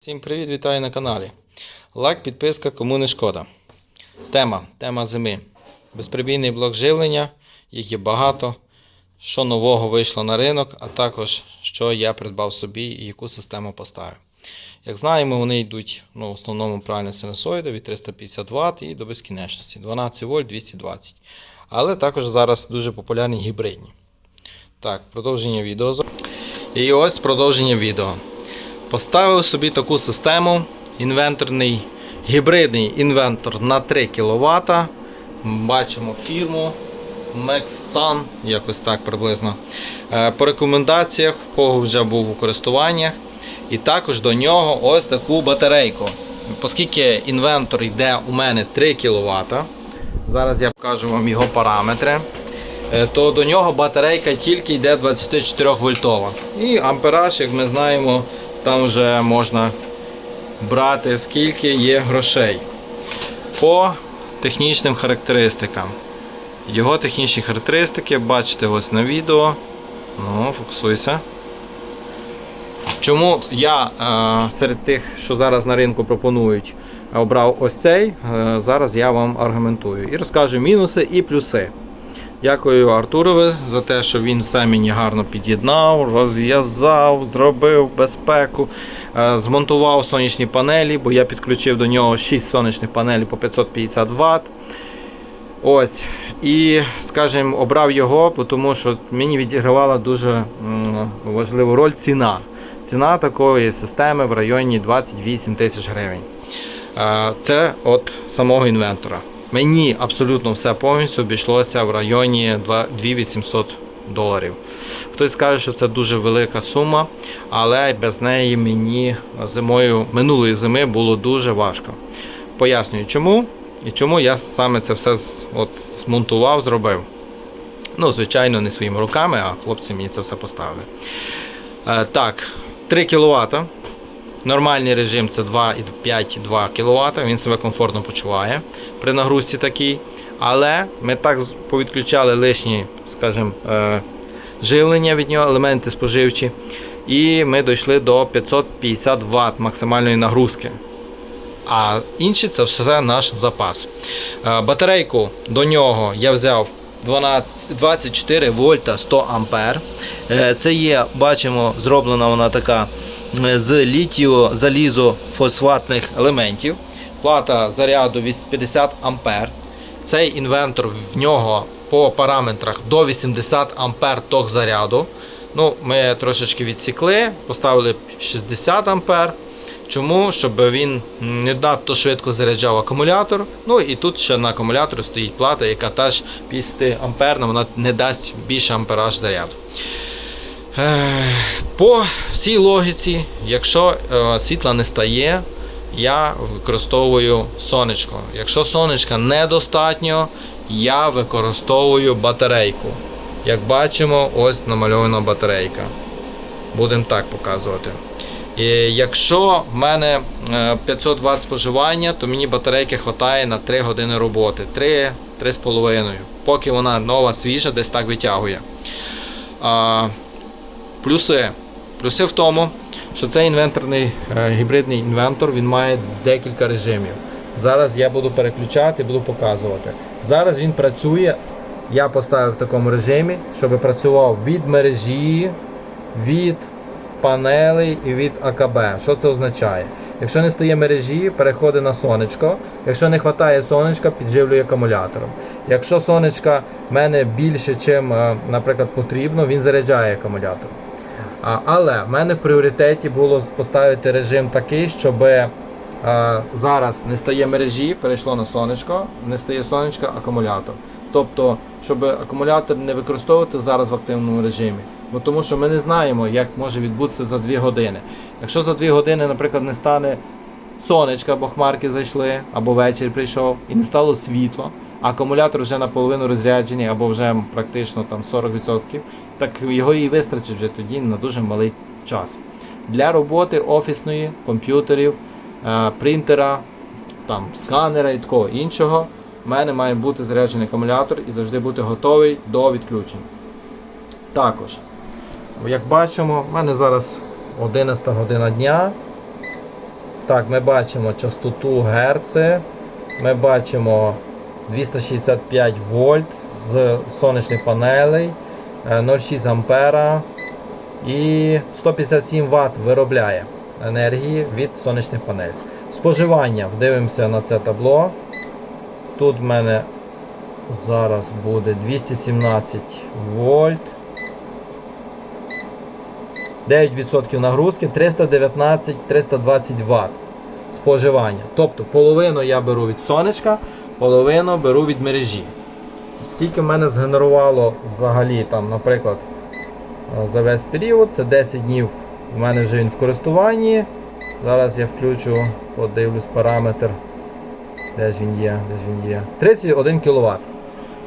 Всім привіт, вітаю на каналі. Лайк, підписка, кому не шкода. Тема. Тема зими. Безприбійний блок живлення, їх є багато. Що нового вийшло на ринок, а також що я придбав собі і яку систему поставив. Як знаємо, вони йдуть ну, в основному правильно синусоїди від 350 Вт і до безкінечності 12 вольт 220. Але також зараз дуже популярні гібридні. Так, продовження відео. І ось продовження відео. Поставив собі таку систему. Інвенторний гібридний інвентор на 3 кВт. Бачимо фірму Maxsun, якось так приблизно. Е, По рекомендаціях, кого вже був у користуваннях. І також до нього ось таку батарейку. Оскільки інвентор йде у мене 3 кВт, зараз я покажу вам його параметри. Е, То до нього батарейка тільки йде 24 вольтова. І ампераж, як ми знаємо, там вже можна брати скільки є грошей. По технічним характеристикам. Його технічні характеристики бачите ось на відео. Ну, фокусуйся. Чому я е, серед тих, що зараз на ринку пропонують, обрав ось цей, е, зараз я вам аргументую і розкажу мінуси і плюси. Дякую Артурові за те, що він все мені гарно під'єднав, розв'язав, зробив безпеку, е, змонтував сонячні панелі, бо я підключив до нього 6 сонячних панелей по 550 Вт. Ось. І, скажімо, обрав його, тому що мені відігравала дуже важливу роль ціна. Ціна такої системи в районі 28 тисяч гривень. Е, Це от самого інвентора. Мені абсолютно все повністю обійшлося в районі 2800 доларів. Хтось скаже, що це дуже велика сума, але без неї мені зимою минулої зими було дуже важко. Пояснюю, чому і чому я саме це все от, змонтував, зробив. Ну, звичайно, не своїми руками, а хлопці мені це все поставили. Е, так, 3 кВт. Нормальний режим це 2,5-2 кВт, він себе комфортно почуває при нагрузці такій. Але ми так повідключали лишні, скажімо, е, живлення від нього, елементи споживчі. І ми дійшли до 550 Вт максимальної нагрузки. А інші це все наш запас. Е, Батарейку до нього я взяв 12, 24 вольта 100 ампер. Е, Це є, бачимо, зроблена вона така з літіо залізо фосфатних елементів. Плата заряду від 50 ампер. Цей інвентор в нього по параметрах до 80 ампер ток заряду. Ну, ми трошечки відсікли, поставили 60 ампер. Чому? Щоб він не надто швидко заряджав акумулятор. Ну і тут ще на акумуляторі стоїть плата, яка теж 50 амперна, вона не дасть більше ампераж заряду. Е, По всій логіці, якщо е, світла не стає, я використовую сонечко. Якщо сонечка недостатньо, я використовую батарейку. Як бачимо, ось намальована батарейка. Будемо так показувати. І якщо в мене е, 500 Вт споживання, то мені батарейки вистачає на 3 години роботи. 3-3,5. Поки вона нова, свіжа, десь так витягує. Плюси. Плюси в тому, що цей інвенторний е, гібридний інвентор він має декілька режимів. Зараз я буду переключати, буду показувати. Зараз він працює. Я поставив в такому режимі, щоб працював від мережі, від панелей і від АКБ. Що це означає? Якщо не стає мережі, переходить на сонечко. Якщо не вистачає сонечка, підживлює акумулятором. Якщо сонечка в мене більше, чим, е, наприклад, потрібно, він заряджає акумулятор. Але в мене в пріоритеті було поставити режим такий, щоб е, зараз не стає мережі, перейшло на сонечко, не стає сонечка, акумулятор. Тобто, щоб акумулятор не використовувати зараз в активному режимі. Бо тому що ми не знаємо, як може відбутися за 2 години. Якщо за 2 години, наприклад, не стане сонечка, або хмарки зайшли, або вечір прийшов і не стало світло, а акумулятор вже наполовину розряджений, або вже практично там 40%, так його і вистачить вже тоді на дуже малий час. Для роботи офісної, комп'ютерів, е, принтера, там, сканера і такого іншого, в мене має бути заряджений акумулятор і завжди бути готовий до відключення. Також, як бачимо, в мене зараз 11 година дня. Так, ми бачимо частоту герци, ми бачимо 265 вольт з сонячних панелей, 0,6 ампера і 157 Вт виробляє енергії від сонячних панелей. Споживання, дивимося на це табло. Тут в мене зараз буде 217 вольт. 9% нагрузки 319-320 Вт споживання. Тобто половину я беру від сонечка, половину беру від мережі. Скільки в мене згенерувало взагалі, там, наприклад, е, за весь період, це 10 днів у мене вже він в користуванні. Зараз я включу, подивлюсь параметр. Де ж він є? Де ж він є? 31 кВт.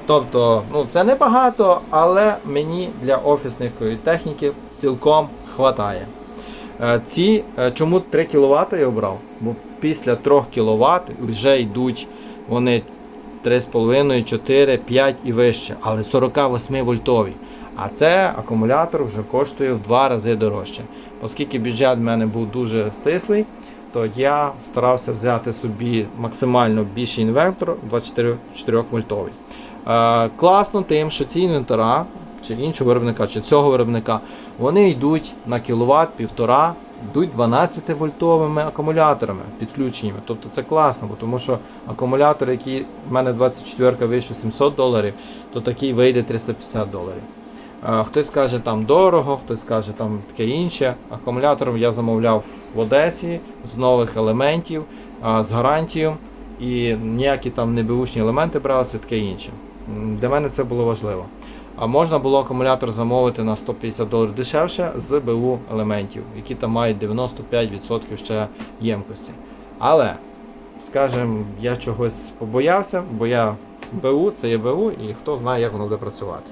Тобто, ну це небагато, але мені для офісної техніки цілком хватає. Е, Ці, е, чому 3 кВт я обрав? Бо після 3 кВт вже йдуть вони 3,5, 4, 5 і вище, але 48 вольтові. А це акумулятор вже коштує в 2 рази дорожче. Оскільки бюджет в мене був дуже стислий, то я старався взяти собі максимально більший інвертор 24 вольтовий. Е, класно тим, що ці інвентора, чи іншого виробника, чи цього виробника, вони йдуть на кіловат півтора, йдуть 12 вольтовими акумуляторами підключеннями. Тобто це класно, бо тому що акумулятор, який в мене 24-ка вийшов 700 доларів, то такий вийде 350 доларів. Хтось скаже там дорого, хтось скаже там таке інше. Акумулятор я замовляв в Одесі з нових елементів, з гарантією. І ніякі там не елементи бралися, таке інше. Для мене це було важливо. А можна було акумулятор замовити на 150 доларів дешевше з БУ елементів, які там мають 95% ще ємкості. Але, скажімо, я чогось побоявся, бо я БУ це є БУ, і хто знає, як воно буде працювати.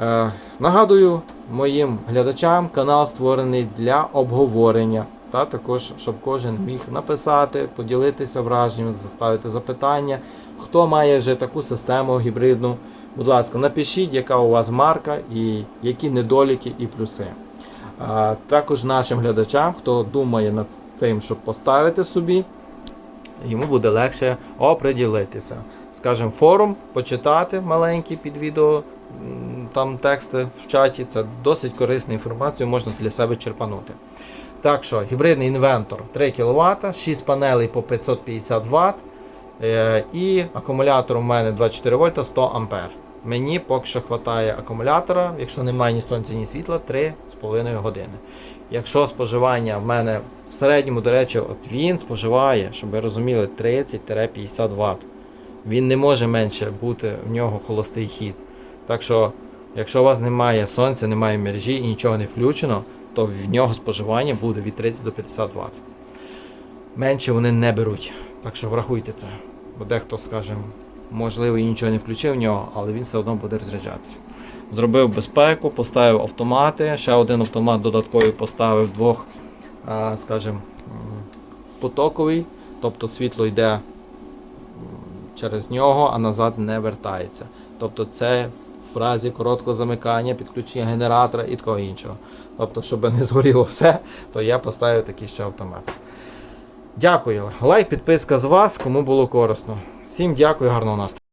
Е, нагадую моїм глядачам, канал створений для обговорення. Та також, щоб кожен міг написати, поділитися враженням, заставити запитання. Хто має вже таку систему гібридну, будь ласка, напишіть, яка у вас марка і які недоліки і плюси. А, також нашим глядачам, хто думає над цим, щоб поставити собі, йому буде легше оприділитися. Скажімо, форум почитати маленький під відео, там тексти в чаті. Це досить корисна інформація, можна для себе черпанути. Так що, гібридний інвентор 3 кВт, 6 панелей по 550 Вт. Е, і акумулятор у мене 24 вольта 100 ампер. Мені поки що вистачає акумулятора, якщо немає ні сонця, ні світла, 3,5 години. Якщо споживання в мене в середньому, до речі, от він споживає, щоб ви розуміли, 30-50 Вт. Він не може менше бути в нього холостий хід. Так що, якщо у вас немає сонця, немає мережі і нічого не включено, то в нього споживання буде від 30 до 50 Вт. Менше вони не беруть. Так що врахуйте це. Бо дехто скаже, можливо, і нічого не включив в нього, але він все одно буде розряджатися. Зробив безпеку, поставив автомати, ще один автомат додатковий поставив двох, скажімо, потоковий, тобто світло йде через нього, а назад не вертається. Тобто це в разі короткого замикання, підключення генератора і такого іншого. Тобто, щоб не згоріло все, то я поставив такий ще автомат. Дякую. Лайк, підписка з вас, кому було корисно. Всім дякую, гарного настрою.